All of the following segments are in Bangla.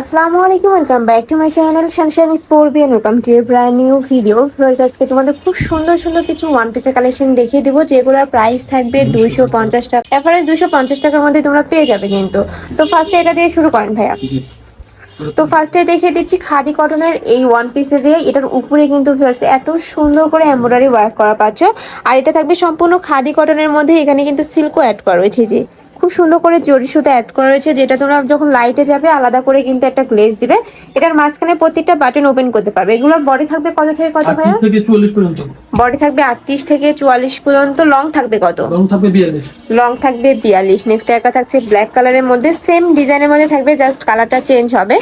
আসসালামু আলাইকুম welcome back to my channel sunshine sport Beant welcome to a brand new video first আজকে তোমাদের খুব সুন্দর সুন্দর কিছু ওয়ান পিসের কালেকশন দেখিয়ে দেবো যেগুলোর প্রাইস থাকবে দুইশো পঞ্চাশ টাকা। এভারেজ দুইশো পঞ্চাশ টাকার মধ্যে তোমরা পেয়ে যাবে কিন্তু। তো ফার্স্টে এটা দিয়ে শুরু করেন ভাইয়া। তো ফার্স্টে দেখিয়ে দিচ্ছি খাদি কটনের এই ওয়ান পিসের দিয়ে। এটার উপরে কিন্তু first এত সুন্দর করে এমব্রয়ডারি ওয়ার্ক করা পাচ্ছ। আর এটা থাকবে সম্পূর্ণ খাদি কটনের মধ্যে। এখানে কিন্তু সিল্কও অ্যাড করা রয়েছে যে খুব সুন্দর করে জরি সুতা অ্যাড করা রয়েছে যেটা তোমরা যখন লাইটে যাবে আলাদা করে কিন্তু একটা গ্লেজ দিবে। এটার মাঝখানে প্রত্যেকটা বাটন ওপেন করতে পারবে। এগুলোর বডি থাকবে কত থেকে কত ভাইয়া? আটত্রিশ থেকে চুয়াল্লিশ পর্যন্ত। বডি থাকবে আটত্রিশ থেকে চুয়াল্লিশ পর্যন্ত। লং থাকবে কত? লং থাকবে বিয়াল্লিশ। নেক্সট একটা থাকছে ব্ল্যাক কালারের মধ্যে। সেম ডিজাইনের মধ্যে থাকবে জাস্ট কালারটা চেঞ্জ হবে।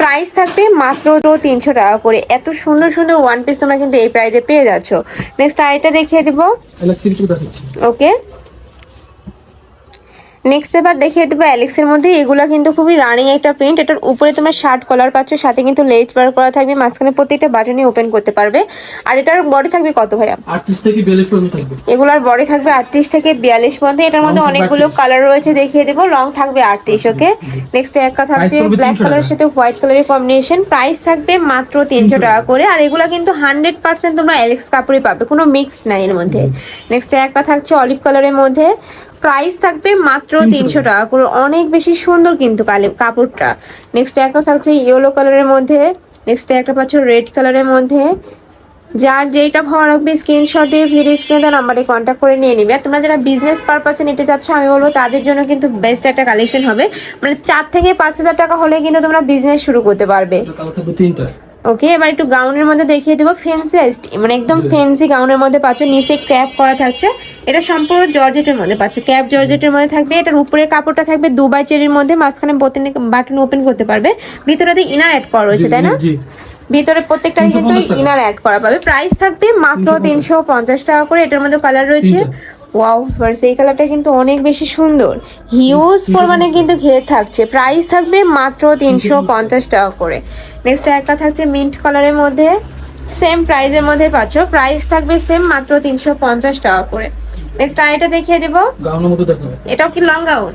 প্রাইস থাকবে মাত্র তিনশো টাকা করে। এত সুন্দর সুন্দর ওয়ান পিস তোমরা কিন্তু এই প্রাইজে পেয়ে যাচ্ছ। নেক্সট আরেকটা দেখিয়ে দিব। ওকে নেক্সট এবার দেখিয়ে দেবো অ্যালেক্সের মধ্যে। এগুলো কিন্তু খুবই রানিং একটা প্রিন্ট এটার উপরে তোমার শার্ট কলার পাচ্ছ সাথে কিন্তু লেজ বার করা থাকবে। মাঝখানে প্রত্যেকটা বাটনই ওপেন করতে পারবে। আর এটার বডি থাকবে কত ভাইয়া? এগুলোর বডি থাকবে আটত্রিশ থেকে বিয়াল্লিশ পর্যন্ত। এটার মধ্যে অনেকগুলো কালার রয়েছে দেখিয়ে দেবো। রং থাকবে আটত্রিশ ওকে নেক্সট একটা থাকছে ব্ল্যাক 300 কালারের সাথে হোয়াইট কালারের কম্বিনেশন প্রাইস থাকবে মাত্র তিনশো টাকা। করে। আর এগুলো কিন্তু হান্ড্রেড পার্সেন্ট তোমরা অ্যালেক্স কাপড়ে পাবে। কোনো মিক্সড নাই এর মধ্যে। নেক্সট একটা থাকছে অলিভ কালারের মধ্যে। প্রাইস থাকবে মাত্র তিনশো টাকা। করে অনেক বেশি সুন্দর কিন্তু কালে- কাপড়টা। নেক্সট একটা থাকছে ইয়েলো কালারের মধ্যে। নেক্সট একটা পাচ্ছ রেড কালারের মধ্যে। যার যেটা ভালো লাগবে স্ক্রিনশট দিয়ে ভিডিও স্ক্রিনে নাম্বারে কন্ট্যাক্ট করে নিয়ে নিবে। আর তোমরা যারা বিজনেস পারপাসে নিতে চাচ্ছ আমি বলব তাদের জন্য কিন্তু বেস্ট একটা কালেকশন হবে। মানে চার থেকে পাঁচ হাজার টাকা হলে কিন্তু তোমরা বিজনেস শুরু করতে পারবে। ওকে এবার একটু গাউনের মধ্যে দেখিয়ে দেবো। ফেন্সি মানে একদম ফেন্সি গাউনের মধ্যে পাচ্ছ নিচে ক্র্যাপ করা থাকছে। এটা সম্পূর্ণ জর্জেটের মধ্যে পাচ্ছ ক্যাপ জর্জেটের মধ্যে থাকবে। এটার উপরে কাপড়টা থাকবে দুবাই চেরির মধ্যে মাঝখানে বাটন ওপেন করতে পারবে। ভিতরে তো ইনার অ্যাড করা রয়েছে তাই না? ভিতরে প্রত্যেকটা কিন্তু ইনার অ্যাড করা পাবে। প্রাইস থাকবে মাত্র তিনশো পঞ্চাশ। টাকা করে। এটার মধ্যে কালার রয়েছে ওয়াও ফার্স্ট এই কালারটা কিন্তু অনেক বেশি সুন্দর। হিউজ পরিমাণে কিন্তু ঘের থাকছে। প্রাইস থাকবে মাত্র তিনশো পঞ্চাশ টাকা করে। নেক্সট একটা থাকছে মিন্ট কালারের মধ্যে। সেম প্রাইজের মধ্যে পাচ্ছ। প্রাইস থাকবে সেম মাত্র তিনশো পঞ্চাশ টাকা করে। নেক্সট আরেকটা দেখিয়ে দেবো। এটাও কি লং গাউন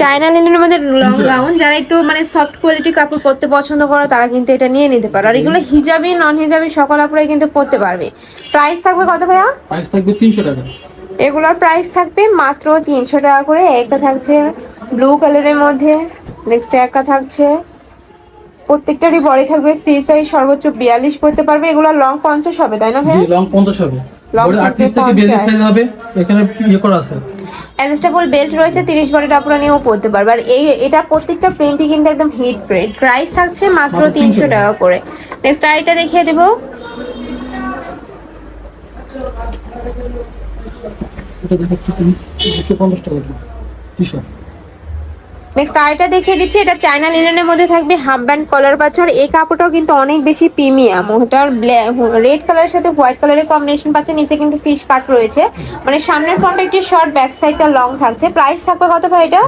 চায়না লিনেনের মধ্যে লং গাউন যারা একটু মানে সফট কোয়ালিটি কাপড় পরতে পছন্দ করো তারা কিন্তু এটা নিয়ে নিতে পারো। আর এগুলো হিজাবি নন হিজাবি সকল কিন্তু পরতে পারবে। প্রাইস থাকবে কত ভাইয়া? প্রাইস থাকবে তিনশো টাকা। এগুলোর প্রাইস থাকবে মাত্র তিনশো টাকা করে। একটা থাকছে ব্লু কালারের মধ্যে নেক্সট একটা থাকছে। প্রত্যেকটারই বডি থাকবে ফ্রি সাইজ সর্বোচ্চ বিয়াল্লিশ পড়তে পারবে। এগুলো লং পঞ্চাশ হবে তাই না জি ভাইয়া? লং পঞ্চাশ হবে Long বডি থাকবে আটত্রিশ থেকে বিয়াল্লিশ 50 হবে। এখানে ইয়ে অ্যাডজাস্টেবল বেল্ট রয়েছে তিরিশ আপনারা নিয়েও পড়তে পারবে। আর এই এটা প্রত্যেকটা প্রিন্টই কিন্তু একদম হিট প্রিন্ট প্রাইস থাকছে মাত্র মাত্র তিনশো টাকা করে। নেক্সট আইটা দেখিয়ে দেবো। এটা দেখাচ্ছি তুমি দুশো পঞ্চাশ টাকা টি শার্ট নেক্সট আইটা দেখিয়ে দিচ্ছি এটা চায়না লিনেনের মধ্যে থাকবে হাফ ব্যান্ড কলার পাচ্ছ আর এই কাপড়টাও কিন্তু অনেক বেশি প্রিমিয়াম ওটার রেড কালারের সাথে হোয়াইট কালারের কম্বিনেশন পাচ্ছে নিচে কিন্তু ফিশ কাট রয়েছে। মানে সামনের ফ্রন্টটা একটি শর্ট ব্যাক সাইডটা লং থাকছে। প্রাইস থাকবে কত ভাই এটা?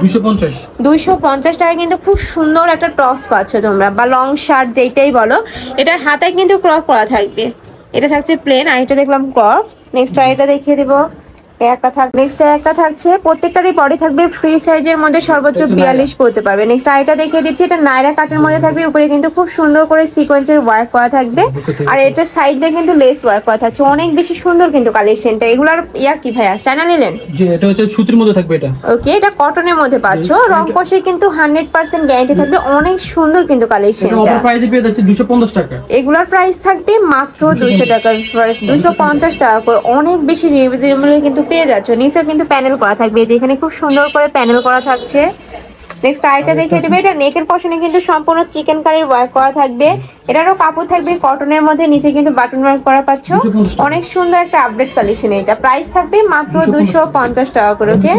দুইশো পঞ্চাশ। টাকা কিন্তু খুব সুন্দর একটা টপস পাচ্ছ তোমরা বা লং শার্ট যেইটাই বলো। এটার হাতায় কিন্তু ক্রপ করা থাকবে। এটা থাকছে প্লেন আর এটা দেখলাম ক্রপ নেক্সট আর এটা দেখিয়ে দেবো। একটা থাক নেক্সট একটা থাকছে প্রত্যেকটারই বডি থাকবে ফ্রি সাইজের মধ্যে সর্বোচ্চ বিয়াল্লিশ পড়তে পারবে। নেক্সট আরেকটা দেখিয়ে দিচ্ছি এটা নাইরা কাটের মধ্যে থাকবে উপরে কিন্তু খুব সুন্দর করে সিকোয়েন্সের ওয়ার্ক করা থাকবে। আর এটা সাইড দিয়ে কিন্তু লেস ওয়ার্ক করা থাকছে অনেক বেশি সুন্দর কিন্তু কালেকশনটা এগুলার ইয়া কি ভাইয়া চায়না নিলেন জি এটা হচ্ছে সুতির মধ্যে থাকবে এটা। ওকে এটা কটনের মধ্যে পাচ্ছ। রং কষে কিন্তু হান্ড্রেড পার্সেন্ট গ্যারান্টি থাকবে অনেক সুন্দর কিন্তু এটা কালেকশনটা অফার প্রাইসে পেয়ে যাচ্ছে দুশো পঞ্চাশ টাকা। এগুলোর প্রাইস থাকবে মাত্র দুইশো টাকা দুইশো পঞ্চাশ টাকা করে। অনেক বেশি রিজনেবল কিন্তু পেয়ে যাচ্ছ। নিচে কিন্তু প্যানেল করা থাকবে যেখানে খুব সুন্দর করে প্যানেল করা থাকছে। নেক্সট আরেকটা দেখিয়ে দেবে এটা নেকের পশনে কিন্তু সম্পূর্ণ চিকেন কারির ওয়ার্ক করা থাকবে। এটারও কাপড় থাকবে কটনের মধ্যে নিচে কিন্তু বাটন ওয়ার্ক করা পাচ্ছ। অনেক সুন্দর একটা আপডেট কালেকশন এটা। প্রাইস থাকবে মাত্র 250 দুইশো পঞ্চাশ টাকা করে ওকে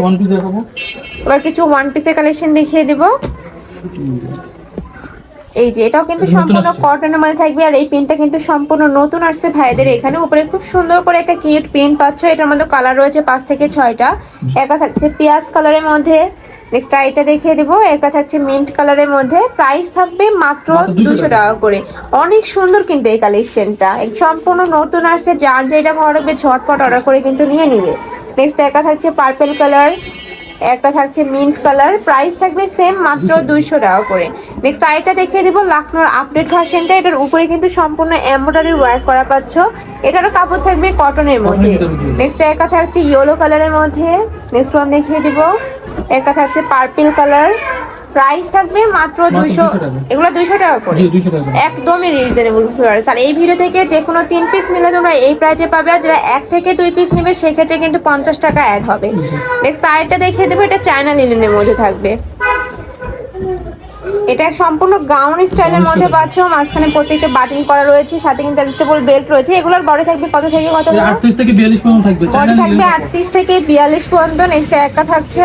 এবার কিছু ওয়ান পিসের কালেকশন দেখিয়ে দেবো। এই যে এটাও কিন্তু সম্পূর্ণ। কটনের মধ্যে থাকবে আর এই পেনটা কিন্তু সম্পূর্ণ নতুন আসছে ভাইদের। এখানে উপরে খুব সুন্দর করে একটা কিউট পেন পাচ্ছ এটার মধ্যে কালার রয়েছে পাঁচ থেকে ছয়টা। একটা থাকছে পেঁয়াজ কালারের মধ্যে। নেক্সট এটা দেখিয়ে দিব একটা থাকছে মিন্ট কালারের মধ্যে। প্রাইস থাকবে মাত্র মাত্র 200 দুশো টাকা। করে। অনেক সুন্দর কিন্তু এই কালেকশনটা সম্পূর্ণ নতুন আসছে যার যেটা ভালো লাগবে ঝটপট অর্ডার করে কিন্তু নিয়ে নিবে। নেক্সট একটা থাকছে পার্পেল কালার একটা থাকছে মিন্ট কালার প্রাইস থাকবে সেম মাত্র দুইশো টাকা করে। নেক্সট আরেকটা দেখিয়ে দেবো লাখনোর আপডেট ভার্সনটা এটার উপরে কিন্তু সম্পূর্ণ এম্ব্রয়ডারি ওয়ার্ক করা পাচ্ছ। এটারও কাপড় থাকবে কটনের মধ্যে। নেক্সট একটা থাকছে ইয়েলো কালারের মধ্যে। নেক্সট ওয়ান দেখিয়ে দিব। একটা থাকছে পার্পল কালার প্রাইস থাকবে মাত্র দুইশো এগুলো দুইশো টাকা করে। একদমই রিজনেবল ফিওর্স আর এই ভিডিও থেকে যে কোনো তিন পিস নিলে তোমরা এই প্রাইজে পাবে। আর যারা এক থেকে দুই পিস নেবে সেক্ষেত্রে কিন্তু পঞ্চাশ টাকা অ্যাড হবে। নেক্সট আরেকটা দেখিয়ে দেবো। এটা চায়না লিলেনের মধ্যে থাকবে। এটা সম্পূর্ণ গাউন স্টাইলের মধ্যে। পাচ্ছ। মাঝখানে প্রত্যেকটা বাটন করা রয়েছে সাথে কিন্তু অ্যাডজাস্টেবল বেল্ট রয়েছে। এগুলোর বড় থাকবে কত থেকে কত এটা আটত্রিশ থেকে বিয়াল্লিশ পর্যন্ত থাকবে। বডি থাকবে লিলেন আটত্রিশ থেকে বিয়াল্লিশ পর্যন্ত। নেক্সট একটা থাকছে।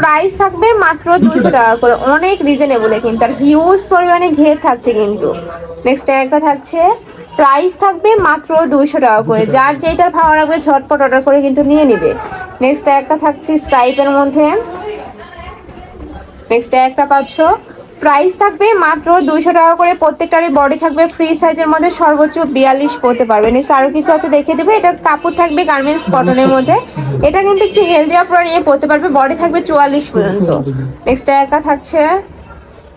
প্রাইস থাকবে মাত্র দুশো টাকা। করে। অনেক রিজনেবল কিন্তু আর হিউজ পরিমাণে ঘের থাকছে কিন্তু। নেক্সট একটা থাকছে প্রাইস থাকবে মাত্র দুশো টাকা করে। যার যেটার ভালো লাগবে ঝটপট অর্ডার করে কিন্তু নিয়ে নিবে। নেক্সট একটা থাকছে স্ট্রাইপের মধ্যে। নেক্সট একটা পাচ্ছ প্রাইস থাকবে মাত্র দুইশো টাকা করে প্রত্যেকটারই বডি থাকবে ফ্রি সাইজের মধ্যে সর্বোচ্চ বিয়াল্লিশ পড়তে পারবে নেক্সট আরও কিছু আছে দেখে দেবে। এটার কাপড় থাকবে গার্মেন্টস কটনের মধ্যে। এটা কিন্তু একটু হেলদি আপনারা নিয়ে পড়তে পারবে বডি থাকবে চুয়াল্লিশ পর্যন্ত। নেক্সট একটা থাকছে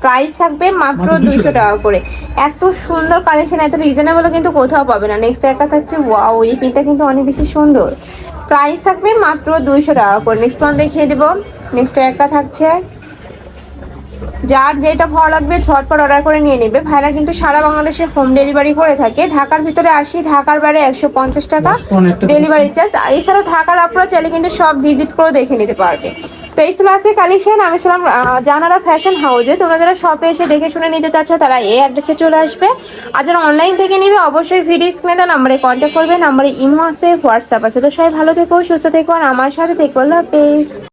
প্রাইস থাকবে মাত্র মাত্র 200 দুইশো টাকা। করে। এত সুন্দর কালেকশন এত রিজনেবল কিন্তু কোথাও পাবে না। নেক্সট একটা থাকছে ওয়াও এই পিনটা কিন্তু অনেক বেশি সুন্দর। প্রাইস থাকবে মাত্র দুইশো টাকা করে। নেক্সট ওয়ান দেখিয়ে দেবো। নেক্সট একটা থাকছে যার যেটা ভালো লাগবে ঝটপট অর্ডার করে নিয়ে নেবে। ভাইরা কিন্তু সারা বাংলাদেশে হোম ডেলিভারি করে থাকে। ঢাকার ভিতরে আসি ঢাকার বাইরে একশো পঞ্চাশ টাকা ডেলিভারি চার্জ এছাড়াও ঢাকার আপনারা চাইলে কিন্তু সব ভিজিট করে দেখে নিতে পারবে। তো এই ছিল আছে কালেকশন আমি ছিলাম জানারা ফ্যাশন হাউসে তোমরা যারা শপে এসে দেখে শুনে নিতে চাচ্ছ তারা এই অ্যাড্রেসে চলে আসবে। আর যারা অনলাইন থেকে নিবে অবশ্যই ভিডিও স্ক্রিনে দেওয়া নাম্বারে কন্ট্যাক্ট করবে। নাম্বারে ইমো আছে হোয়াটসঅ্যাপ আছে। তো সবাই ভালো থেকো সুস্থ থেকো। আর আমার সাথে থেকো। আল্লাহ হাফেজ।